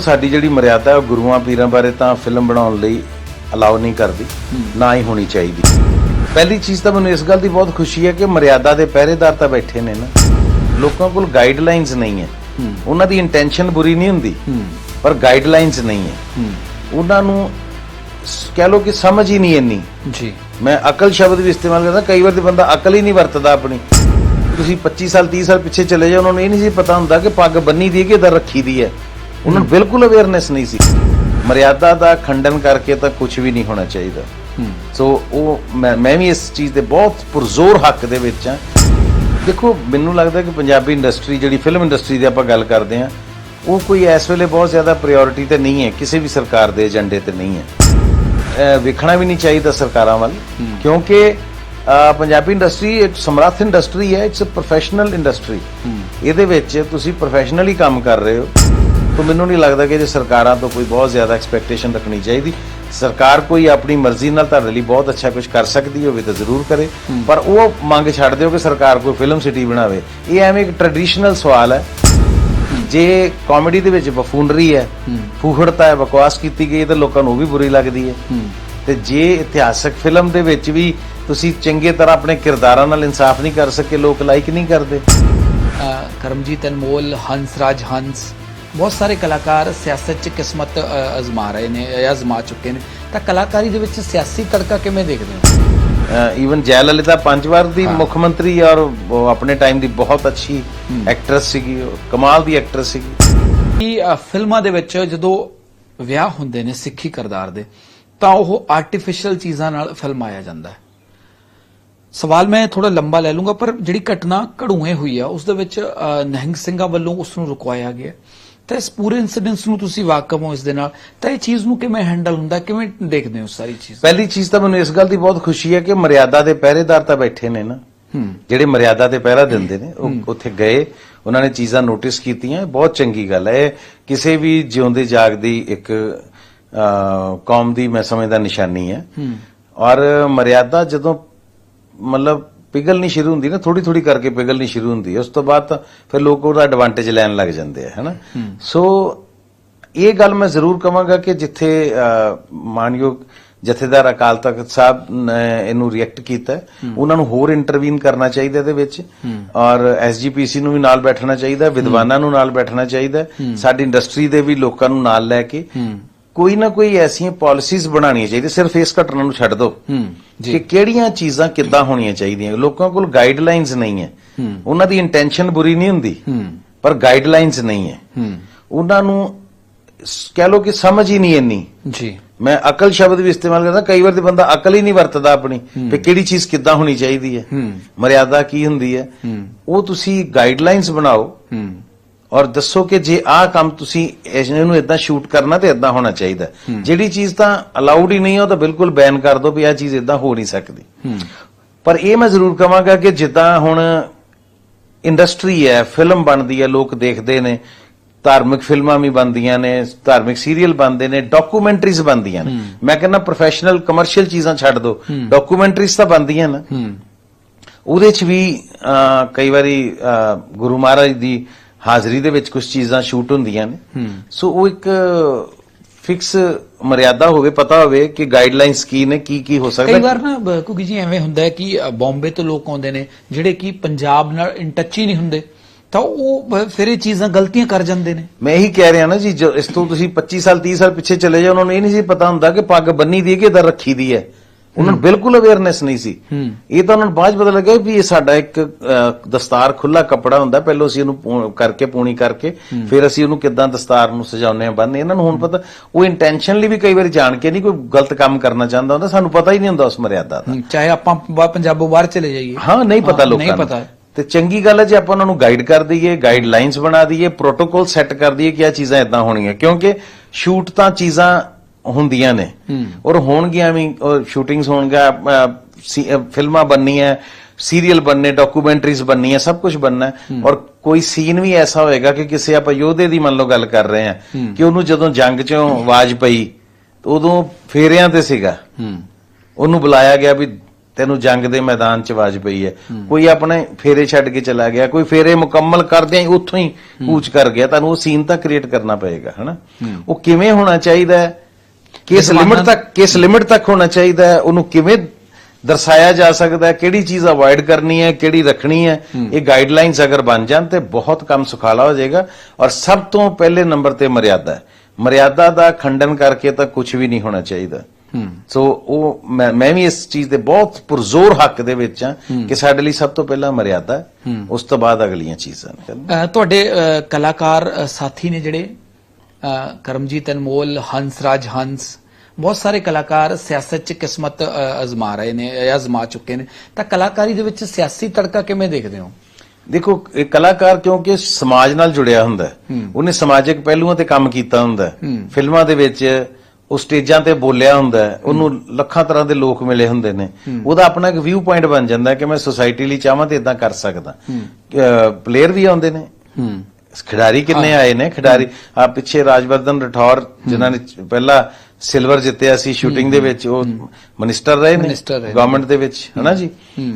ਸਾਡੀ ਜਿਹੜੀ ਮਰਿਆਦਾ ਹੈ ਉਹ ਗੁਰੂਆਂ ਪੀਰਾਂ ਬਾਰੇ ਤਾਂ ਫਿਲਮ ਬਣਾਉਣ ਲਈ ਅਲਾਉ ਨਹੀਂ ਕਰਦੀ ਨਾ ਹੀ ਹੋਣੀ ਚਾਹੀਦੀ। ਪਹਿਲੀ ਚੀਜ਼ ਤਾਂ ਮੈਨੂੰ ਇਸ ਗੱਲ ਦੀ ਬਹੁਤ ਖੁਸ਼ੀ ਹੈ ਕਿ ਮਰਿਆਦਾ ਦੇ ਪਹਿਰੇਦਾਰ ਤਾਂ ਬੈਠੇ ਨੇ ਨਾ। ਲੋਕਾਂ ਕੋਲ ਗਾਈਡਲਾਈਨਸ ਨਹੀਂ ਹੈ। ਉਹਨਾਂ ਦੀ ਇੰਟੈਂਸ਼ਨ ਬੁਰੀ ਨਹੀਂ ਹੁੰਦੀ ਪਰ ਗਾਈਡਲਾਈਨਸ ਨਹੀਂ ਹੈ। ਉਹਨਾਂ ਨੂੰ ਕਹਿ ਲੋ ਕਿ ਸਮਝ ਹੀ ਨਹੀਂ ਇੰਨੀ। ਜੀ। ਮੈਂ ਅਕਲ ਸ਼ਬਦ ਵੀ ਇਸਤੇਮਾਲ ਕਰਦਾ ਕਈ ਵਾਰ ਤੇ ਬੰਦਾ ਅਕਲ ਹੀ ਨਹੀਂ ਵਰਤਦਾ ਆਪਣੀ। ਤੁਸੀਂ 25 ਸਾਲ 30 ਸਾਲ ਪਿੱਛੇ ਚਲੇ ਜਾਓ ਉਹਨਾਂ ਨੂੰ ਇਹ ਨਹੀਂ ਸੀ ਪਤਾ ਹੁੰਦਾ ਕਿ ਪੱਗ ਬੰਨੀ ਦੀ ਹੈ ਕਿ ਇਦਾਂ ਰੱਖੀ ਦੀ ਹੈ। ਉਹਨਾਂ ਨੂੰ ਬਿਲਕੁਲ ਅਵੇਅਰਨੈਸ ਨਹੀਂ ਸੀ। ਮਰਿਆਦਾ ਦਾ ਖੰਡਨ ਕਰਕੇ ਤਾਂ ਕੁਝ ਵੀ ਨਹੀਂ ਹੋਣਾ ਚਾਹੀਦਾ। ਸੋ ਉਹ ਮੈਂ ਵੀ ਇਸ ਚੀਜ਼ ਦੇ ਬਹੁਤ ਪੁਰਜ਼ੋਰ ਹੱਕ ਦੇ ਵਿੱਚ ਹਾਂ। ਦੇਖੋ ਮੈਨੂੰ ਲੱਗਦਾ ਕਿ ਪੰਜਾਬੀ ਇੰਡਸਟਰੀ ਜਿਹੜੀ ਫਿਲਮ ਇੰਡਸਟਰੀ ਦੀ ਆਪਾਂ ਗੱਲ ਕਰਦੇ ਹਾਂ ਉਹ ਕੋਈ ਇਸ ਵੇਲੇ ਬਹੁਤ ਜ਼ਿਆਦਾ ਪ੍ਰਾਇੋਰਟੀ ਤੇ ਨਹੀਂ ਹੈ। ਕਿਸੇ ਵੀ ਸਰਕਾਰ ਦੇ ਏਜੰਡੇ ਤੇ ਨਹੀਂ ਹੈ। ਵੇਖਣਾ ਵੀ ਨਹੀਂ ਚਾਹੀਦਾ ਸਰਕਾਰਾਂ ਵੱਲ। ਕਿਉਂਕਿ ਪੰਜਾਬੀ ਇੰਡਸਟਰੀ ਇੱਕ ਸਮਰੱਥ ਇੰਡਸਟਰੀ ਹੈ ਇਟਸ ਅ ਪ੍ਰੋਫੈਸ਼ਨਲ ਇੰਡਸਟਰੀ ਇਹਦੇ ਵਿੱਚ ਤੁਸੀਂ ਪ੍ਰੋਫੈਸ਼ਨਲੀ ਕੰਮ ਕਰ ਰਹੇ ਹੋ। ਤਾਂ ਮੈਨੂੰ ਨਹੀਂ ਲੱਗਦਾ ਕਿ ਜੇ ਸਰਕਾਰਾਂ ਤੋਂ ਕੋਈ ਬਹੁਤ ਜ਼ਿਆਦਾ ਐਕਸਪੈਕਟੇਸ਼ਨ ਰੱਖਣੀ ਚਾਹੀਦੀ। ਸਰਕਾਰ ਕੋਈ ਆਪਣੀ ਮਰਜ਼ੀ ਨਾਲ ਤੁਹਾਡੇ ਲਈ ਬਹੁਤ ਅੱਛਾ ਕੁਝ ਕਰ ਸਕਦੀ ਹੋਵੇ ਤਾਂ ਜ਼ਰੂਰ ਕਰੇ। ਪਰ ਉਹ ਮੰਗ ਛੱਡ ਦਿਓ ਕਿ ਸਰਕਾਰ ਕੋਈ ਫਿਲਮ ਸਿਟੀ ਬਣਾਵੇ। ਇਹ ਐਵੇਂ ਇੱਕ ਟ੍ਰੈਡੀਸ਼ਨਲ ਸਵਾਲ ਹੈ। ਜੇ ਕਾਮੇਡੀ ਦੇ ਵਿੱਚ ਬਫੂਨਰੀ ਹੈ ਫੂਹੜਤਾ ਹੈ ਬਕਵਾਸ ਕੀਤੀ ਗਈ ਤਾਂ ਲੋਕਾਂ ਨੂੰ ਉਹ ਵੀ ਬੁਰੀ ਲੱਗਦੀ ਹੈ। ਤੇ ਜੇ ਇਤਿਹਾਸਕ ਫਿਲਮ ਦੇ ਵਿੱਚ ਵੀ ਤੁਸੀਂ ਚੰਗੇ ਤਰ੍ਹਾਂ ਆਪਣੇ ਕਿਰਦਾਰਾਂ ਨਾਲ ਇਨਸਾਫ ਨਹੀਂ ਕਰ ਸਕੇ ਲੋਕ ਲਾਈਕ ਨਹੀਂ ਕਰਦੇ। ਕਰਮਜੀਤ ਅਨਮੋਲ ਹੰਸ ਰਾਜ ਹੰਸ। ਬਹੁਤ ਸਾਰੇ ਕਲਾਕਾਰ ਸਿਆਸਤ 'ਚ ਕਿਸਮਤ ਅਜ਼ਮਾ ਰਹੇ ਨੇ ਜਾਂ ਅਜ਼ਮਾ ਚੁੱਕੇ ਨੇ। ਤਾਂ ਕਲਾਕਾਰੀ ਦੇ ਵਿੱਚ ਸਿਆਸੀ ਤੜਕਾ ਕਿਵੇਂ ਦੇਖਦੇ ਹੋ? ਈਵਨ ਜੈ ਲਲਿਤਾ ਪੰਜ ਵਾਰ ਦੀ ਮੁੱਖ ਮੰਤਰੀ ਔਰ ਆਪਣੇ ਟਾਈਮ ਦੀ ਬਹੁਤ ਅੱਛੀ ਐਕਟਰੈਸ ਸੀਗੀ ਕਮਾਲ ਦੀ ਐਕਟਰੈਸ ਸੀਗੀ। ਕਿ ਫਿਲਮਾਂ ਦੇ ਵਿੱਚ ਜਦੋਂ ਵਿਆਹ ਹੁੰਦੇ ਨੇ ਸਿੱਖੀ ਕਰਦਾਰ ਦੇ ਤਾਂ ਉਹ ਆਰਟੀਫੀਸ਼ੀਅਲ ਚੀਜ਼ਾਂ ਨਾਲ ਫਿਲਮਾਇਆ ਜਾਂਦਾ ਹੈ। ਸਵਾਲ ਮੈਂ ਥੋੜਾ ਲੰਬਾ ਲੈ ਲੂੰਗਾ ਪਰ ਜਿਹੜੀ ਘਟਨਾ ਘੜੂਏ ਹੋਈ ਆ ਉਸ ਦੇ ਵਿੱਚ ਨਿਹੰਗ ਸਿੰਘਾਂ ਵੱਲੋਂ ਉਸ ਨੂੰ ਰੁਕਵਾਇਆ ਗਿਆ। ਤਾਂ ਇਸ ਪੂਰੇ ਇਨਸੀਡੈਂਸ ਨੂੰ ਤੁਸੀਂ ਵਾਕਫ ਹੋ ਇਸ ਦੇ ਨਾਲ। ਤਾਂ ਇਹ ਚੀਜ਼ ਨੂੰ ਕਿਵੇਂ ਹੈਂਡਲ ਹੁੰਦਾ ਕਿਵੇਂ ਦੇਖਦੇ ਹੋ ਸਾਰੀ ਚੀਜ਼? ਪਹਿਲੀ ਚੀਜ਼ ਤਾਂ ਮੈਨੂੰ ਇਸ ਗੱਲ ਦੀ ਬਹੁਤ ਖੁਸ਼ੀ ਹੈ ਕਿ ਮਰਿਆਦਾ ਦੇ ਪਹਿਰੇਦਾਰ ਤਾਂ ਬੈਠੇ ਨੇ ਨਾ। ਜਿਹੜੇ ਮਰਿਆਦਾ ਤੇ ਪਹਿਰਾ ਦਿੰਦੇ ਨੇ ਉਹ ਉੱਥੇ ਗਏ ਉਹਨਾਂ ਨੇ ਚੀਜ਼ਾਂ ਨੋਟਿਸ ਕੀਤੀਆਂ ਬਹੁਤ ਚੰਗੀ ਗੱਲ ਹੈ। ਕਿਸੇ ਵੀ ਜਿਉਂਦੇ ਜਾਗਦੀ ਇੱਕ ਕੌਮ ਦੀ ਮੈਂ ਸਮਝਦਾ ਨਿਸ਼ਾਨੀ ਹੈ। ਔਰ ਮਰਿਆਦਾ ਜਦੋਂ ਮਤਲਬ ਪਿਘਲਣੀ ਸ਼ੁਰੂ ਹੁੰਦੀ ਨਾ ਥੋੜੀ ਥੋੜੀ ਕਰਕੇ ਪਿਘਲਣੀ ਸ਼ੁਰੂ ਹੁੰਦੀ ਉਸ ਤੋਂ ਬਾਅਦ ਤਾਂ ਫਿਰ ਲੋਕ ਉਹਦਾ ਐਡਵਾਂਟੇਜ ਲੈਣ ਲੱਗ ਜਾਂਦੇ ਆ ਹੈਨਾ? ਸੋ ਇਹ ਗੱਲ ਮੈਂ ਜ਼ਰੂਰ ਕਵਾਂਗਾ ਕਿ ਜਿੱਥੇ ਮਾਨਯੋਗ ਜਥੇਦਾਰ ਅਕਾਲ ਤਖਤ ਸਾਹਿਬ ਨੇ ਇਹਨੂੰ ਰਿਐਕਟ ਕੀਤਾ ਉਹਨਾਂ ਨੂੰ ਹੋਰ ਇੰਟਰਵੀਨ ਕਰਨਾ ਚਾਹੀਦਾ ਇਹਦੇ ਵਿੱਚ। ਔਰ ਐਸਜੀਪੀਸੀ ਨੂੰ ਵੀ ਨਾਲ ਬੈਠਣਾ ਚਾਹੀਦਾ ਵਿਦਵਾਨਾਂ ਨੂੰ ਨਾਲ ਬੈਠਣਾ ਚਾਹੀਦਾ। ਸਾਡੀ ਇੰਡਸਟਰੀ ਦੇ ਵੀ ਲੋਕਾਂ ਨੂੰ ਨਾਲ ਲੈ ਕੇ। ਕੋਈ ਨਾ ਕੋਈ ਐਸੀਆਂ ਪਾਲਿਸੀਜ਼ ਬਣਾਉਣੀਆਂ ਚਾਹੀਦੀਆਂ। ਸਿਰਫ ਇਸ ਘਟਨਾ ਨੂੰ ਛੱਡ ਦਿਓ ਕਿ ਕਿਹੜੀਆਂ ਚੀਜ਼ਾਂ ਕਿੱਦਾਂ ਹੋਣੀਆਂ ਚਾਹੀਦੀਆਂ। ਲੋਕਾਂ ਕੋਲ ਗਾਈਡਲਾਈਨਸ ਨਹੀਂ ਹੈ। ਉਹਨਾਂ ਦੀ ਇੰਟੈਂਸ਼ਨ ਬੁਰੀ ਨਹੀਂ ਹੁੰਦੀ ਪਰ ਗਾਈਡਲਾਈਨਸ ਨਹੀਂ ਹੈ। ਉਹਨਾਂ ਨੂੰ ਕਹਿ ਲੋ ਕਿ ਸਮਝ ਹੀ ਨਹੀਂ ਇੰਨੀ। ਜੀ। ਮੈਂ ਅਕਲ ਸ਼ਬਦ ਵੀ ਇਸਤੇਮਾਲ ਕਰਦਾ ਕਈ ਵਾਰ ਤੇ ਬੰਦਾ ਅਕਲ ਹੀ ਨਹੀਂ ਵਰਤਦਾ ਆਪਣੀ ਕਿ ਕਿਹੜੀ ਚੀਜ਼ ਕਿੱਦਾਂ ਹੋਣੀ ਚਾਹੀਦੀ ਹੈ। ਮਰਿਆਦਾ ਕੀ ਹੁੰਦੀ ਹੈ। ਉਹ ਤੁਸੀਂ ਗਾਈਡਲਾਈਨਸ ਬਣਾਓ। ਔਰ ਦੱਸੋ ਕਿ ਜੇ ਆਹ ਕੰਮ ਤੁਸੀਂ ਇਸ ਨੂੰ ਇਦਾਂ ਸ਼ੂਟ ਕਰਨਾ ਤੇ ਇਦਾਂ ਹੋਣਾ ਚਾਹੀਦਾ। ਜਿਹੜੀ ਚੀਜ਼ ਤਾਂ ਅਲਾਉਡ ਹੀ ਨਹੀਂ ਉਹ ਤਾਂ ਬਿਲਕੁਲ ਬੈਨ ਕਰ ਦਿਓ ਵੀ ਆਹ ਚੀਜ਼ ਇਦਾਂ ਹੋ ਨਹੀਂ ਸਕਦੀ। ਪਰ ਇਹ ਮੈਂ ਜ਼ਰੂਰ ਕਹਾਂਗਾ ਕਿ ਜਿੱਦਾਂ ਹੁਣ ਇੰਡਸਟਰੀ ਹੈ ਫਿਲਮ ਬਣਦੀ ਹੈ ਲੋਕ ਦੇਖਦੇ ਨੇ ਧਾਰਮਿਕ ਫਿਲਮਾਂ ਵੀ ਬਣਦੀਆਂ ਨੇ ਧਾਰਮਿਕ ਸੀਰੀਅਲ ਬਣਦੇ ਨੇ ਡਾਕੂਮੈਂਟਰੀਜ਼ ਬਣਦੀਆਂ ਨੇ। ਮੈਂ ਕਹਿੰਦਾ ਪ੍ਰੋਫੈਸ਼ਨਲ ਕਮਰਸ਼ੀਅਲ ਚੀਜ਼ਾਂ ਛੱਡ ਦਿਓ ਡਾਕੂਮੈਂਟਰੀਜ਼ ਤਾਂ ਬਣਦੀਆਂ ਨਾ। ਉਹਦੇ ਚ ਵੀ ਕਈ ਵਾਰੀ ਗੁਰੂ ਮਹਾਰਾਜ ਦੀ ਹਾਜ਼ਰੀ ਦੇ ਵਿੱਚ ਕੁਝ ਚੀਜ਼ਾਂ ਸ਼ੂਟ ਹੁੰਦੀਆਂ ਨੇ। ਸੋ ਉਹ ਇੱਕ ਫਿਕਸ ਮਰਿਆਦਾ ਹੋਵੇ ਪਤਾ ਹੋਵੇ ਕਿ ਗਾਈਡਲਾਈਨਸ ਕੀ ਨੇ ਕੀ ਕੀ ਹੋ ਕਈ ਸਕਦਾ ਵਾਰ ਨਾ ਕਿਉਂਕਿ ਜੀ ਐਵੇਂ ਹੁੰਦਾ ਹੈ ਕਿ ਬੰਬੇ ਤੋਂ ਲੋਕ ਆਉਂਦੇ ਨੇ ਜਿਹੜੇ ਕਿ ਪੰਜਾਬ ਨਾਲ ਇਨ ਟੱਚ ਹੀ ਨਹੀਂ ਹੁੰਦੇ। ਤਾਂ ਉਹ ਫਿਰ ਇਹ ਚੀਜ਼ਾਂ ਗਲਤੀਆਂ ਕਰ ਜਾਂਦੇ ਨੇ। ਮੈਂ ਇਹੀ ਕਹਿ ਰਿਹਾ ਨਾ ਜੀ ਇਸ ਤੋਂ ਤੁਸੀਂ 25 ਸਾਲ 30 ਸਾਲ ਪਿੱਛੇ ਚਲੇ ਜਾਓ ਉਹਨਾਂ ਨੂੰ ਇਹ ਨਹੀਂ ਸੀ ਪਤਾ ਹੁੰਦਾ ਕਿ ਪੱਗ ਬੰਨੀ ਦੀ ਹੈ ਕਿ ਇਦਾਂ ਰੱਖੀ ਦੀ ਹੈ। ਉਹਨਾਂ ਨੂੰ ਬਿਲਕੁਲ ਅਵੇਅਰਨੈਸ ਨਹੀਂ ਸੀ। ਇਹ ਤਾਂ ਉਹਨਾਂ ਨੂੰ ਬਾਅਦ ਪਤਾ ਲੱਗਾ ਵੀ ਇਹ ਸਾਡਾ ਇੱਕ ਦਸਤਾਰ ਖੁੱਲਾ ਕੱਪੜਾ ਹੁੰਦਾ ਪਹਿਲਾਂ ਅਸੀਂ ਉਹਨੂੰ ਪੂ- ਕਰਕੇ ਪੂਣੀ ਕਰਕੇ ਫਿਰ ਅਸੀਂ ਉਹਨੂੰ ਕਿੱਦਾਂ ਦਸਤਾਰ ਨੂੰ ਸਜਾਉਂਦੇ ਆ ਬੰਨ੍ਹਦੇ ਇਹਨਾਂ ਨੂੰ ਹੁਣ ਪਤਾ ਉਹ ਇੰਟੈਂਸ਼ਨਲੀ ਵੀ ਕਈ ਵਾਰੀ ਜਾਣ ਕੇ ਨਹੀਂ ਕੋਈ ਗਲਤ ਕੰਮ ਕਰਨਾ ਚਾਹੁੰਦਾ ਹੁੰਦਾ ਸਾਨੂੰ ਪਤਾ ਹੀ ਨਹੀਂ ਹੁੰਦਾ ਉਸ ਮਰਿਆਦਾ ਦਾ। ਚਾਹੇ ਆਪਾਂ ਪੰਜਾਬੋਂ ਬਾਹਰ ਚਲੇ ਜਾਈਏ। ਹਾਂ ਨਹੀਂ ਪਤਾ ਲੋਕਾਂ ਨਹੀਂ ਨੂੰ। ਪਤਾ। ਤੇ ਚੰਗੀ ਗੱਲ ਹੈ ਜੇ ਆਪਾਂ ਉਹਨਾਂ ਨੂੰ ਗਾਈਡ ਕਰ ਦਈਏ ਗਾਈਡਲਾਈਨਸ ਬਣਾ ਦਈਏ ਪ੍ਰੋਟੋਕਾਲ ਸੈੱਟ ਕਰ ਦਈਏ ਕਿ ਆ ਚੀਜ਼ਾਂ ਇਦਾਂ ਹੋਣੀਆਂ। ਕਿਉਂਕਿ ਸ਼ੂਟ ਤਾਂ ਚੀਜ਼ਾਂ ਹੁੰਦੀਆਂ ਨੇ। ਹੂੰ। ਔਰ ਹੋਣਗੀਆਂ ਵੀ ਸ਼ੂਟਿੰਗਸ ਅਹ, ਫਿਲਮਾਂ ਬਣਨੀਆਂ ਸੀਰੀਅਲ ਬਣਨੇ ਡਾਕੂਮੈਂਟਰੀਜ਼ ਬਣਨੀਆਂ ਸਭ ਕੁਝ ਬਣਨਾ। ਹੈ। ਔਰ ਕੋਈ ਸੀਨ ਵੀ ਐਸਾ ਹੋਏਗਾ ਕਿ ਕਿਸੇ ਆਪਾਂ ਯੋਧੇ ਦੀ ਮੰਨ ਲਓ ਗੱਲ ਕਰ ਰਹੇ ਹਾਂ ਕਿ ਉਹਨੂੰ ਜਦੋਂ ਜੰਗ 'ਚੋਂ ਆਵਾਜ਼ ਪਈ ਉਦੋਂ ਫੇਰਿਆਂ ਤੇ ਸੀਗਾ। ਹੂੰ। ਉਹਨੂੰ ਬੁਲਾਇਆ ਗਿਆ ਵੀ ਤੈਨੂੰ ਜੰਗ ਦੇ ਮੈਦਾਨ 'ਚ ਆਵਾਜ਼ ਪਈ ਹੈ। ਕੋਈ ਆਪਣੇ ਫੇਰੇ ਛੱਡ ਕੇ ਚਲਾ ਗਿਆ ਕੋਈ ਫੇਰੇ ਮੁਕੰਮਲ ਕਰਦਿਆਂ ਹੀ ਉੱਥੋਂ ਹੀ ਕੂਚ ਕਰ ਗਿਆ ਤੁਹਾਨੂੰ ਉਹ ਸੀਨ ਤਾਂ ਕ੍ਰੀਏਟ ਕਰਨਾ ਪਏਗਾ ਹਨਾ? ਉਹ ਕਿਵੇਂ ਹੋਣਾ ਚਾਹੀਦਾ ਹੈ? ਕਿਸ ਲਿਮਿਟ ਤੱਕ ਕਿਸ ਲਿਮਿਟ ਤੱਕ ਹੋਣਾ ਚਾਹੀਦਾ ਹੈ? ਉਹਨੂੰ ਕਿਵੇਂ ਦਰਸਾਇਆ ਜਾ ਸਕਦਾ ਹੈ? ਕਿਹੜੀ ਚੀਜ਼ ਅਵੋਇਡ ਕਰਨੀ ਹੈ? ਕਿਹੜੀ ਰੱਖਣੀ ਹੈ? ਇਹ ਗਾਈਡਲਾਈਨਸ ਅਗਰ ਬਣ ਜਾਣ ਤੇ ਬਹੁਤ ਕੰਮ ਸੁਖਾਲਾ ਹੋ ਜਾਏਗਾ। ਔਰ ਸਭ ਤੋਂ ਪਹਿਲੇ ਨੰਬਰ ਤੇ ਮਰਿਆਦਾ ਹੈ। ਮਰਿਆਦਾ ਦਾ ਖੰਡਨ ਕਰਕੇ ਤਾਂ ਕੁਝ ਵੀ ਨਹੀਂ ਹੋਣਾ ਚਾਹੀਦਾ। ਹੂੰ। ਸੋ ਉਹ ਮੈਂ ਵੀ ਇਸ ਚੀਜ਼ ਦੇ ਬਹੁਤ ਪੁਰਜ਼ੋਰ ਹੱਕ ਦੇ ਵਿੱਚ ਹਾਂ ਕਿ ਸਾਡੇ ਲਈ ਸਭ ਤੋਂ ਪਹਿਲਾਂ ਮਰਿਆਦਾ ਉਸ ਤੋਂ ਬਾਅਦ ਅਗਲੀਆਂ ਚੀਜ਼ਾਂ ਨੇ। ਤੁਹਾਡੇ ਕਲਾਕਾਰ ਸਾਥੀ ਨੇ ਜਿਹੜੇ ਕਰਮਜੀਤ ਅਨਮੋਲ ਹੰਸਰਾਜ ਹੰਸ ਬਹੁਤ ਸਾਰੇ ਕਲਾਕਾਰ ਸਿਆਸਤ 'ਚ ਕਿਸਮਤ ਅਜ਼ਮਾ ਰਹੇ ਨੇ ਅਜ਼ਮਾ ਚੁੱਕੇ ਨੇ। ਤਾਂ ਕਲਾਕਾਰੀ ਦੇ ਵਿੱਚ ਸਿਆਸੀ ਤੜਕਾ ਕਿਵੇਂ ਦੇਖਦੇ ਹੋ? ਦੇਖੋ ਕਲਾਕਾਰ ਕਿਉਂਕਿ ਸਮਾਜ ਨਾਲ ਜੁੜਿਆ ਹੁੰਦਾ ਉਹਨੇ ਸਮਾਜਿਕ ਪਹਿਲੂਆਂ ਤੇ ਕੰਮ ਕੀਤਾ ਹੁੰਦਾ ਫਿਲਮਾਂ ਦੇ ਵਿੱਚ ਉਹ ਸਟੇਜਾਂ ਤੇ ਬੋਲਿਆ ਹੁੰਦਾ ਉਹਨੂੰ ਲੱਖਾਂ ਤਰ੍ਹਾਂ ਦੇ ਲੋਕ ਮਿਲੇ ਹੁੰਦੇ ਨੇ। ਉਹਦਾ ਆਪਣਾ ਇੱਕ ਵਿਊ ਪੁਆਇੰਟ ਬਣ ਜਾਂਦਾ ਕਿ ਮੈਂ ਸੋਸਾਇਟੀ ਲਈ ਚਾਹਾਂ ਤੇ ਇਦਾਂ ਕਰ ਸਕਦਾ। ਪਲੇਅਰ ਵੀ ਆਉਂਦੇ ਨੇ। ਖਿਡਾਰੀ ਕਿੰਨੇ ਆਏ ਨੇ? ਖਿਡਾਰੀ ਆ ਪਿੱਛੇ ਰਾਜਵਰਧਨ ਰਠੌਰ ਜਿਨ੍ਹਾਂ ਨੇ ਪਹਿਲਾ ਸਿਲਵਰ ਜਿੱਤਿਆ ਸੀ ਸ਼ੂਟਿੰਗ ਦੇ ਵਿੱਚ ਉਹ ਮਿਨਿਸਟਰ ਰਹੇ ਨੇ। ਗਵਰਨਮੈਂਟ ਦੇ ਵਿੱਚ ਹਨਾ ਜੀ?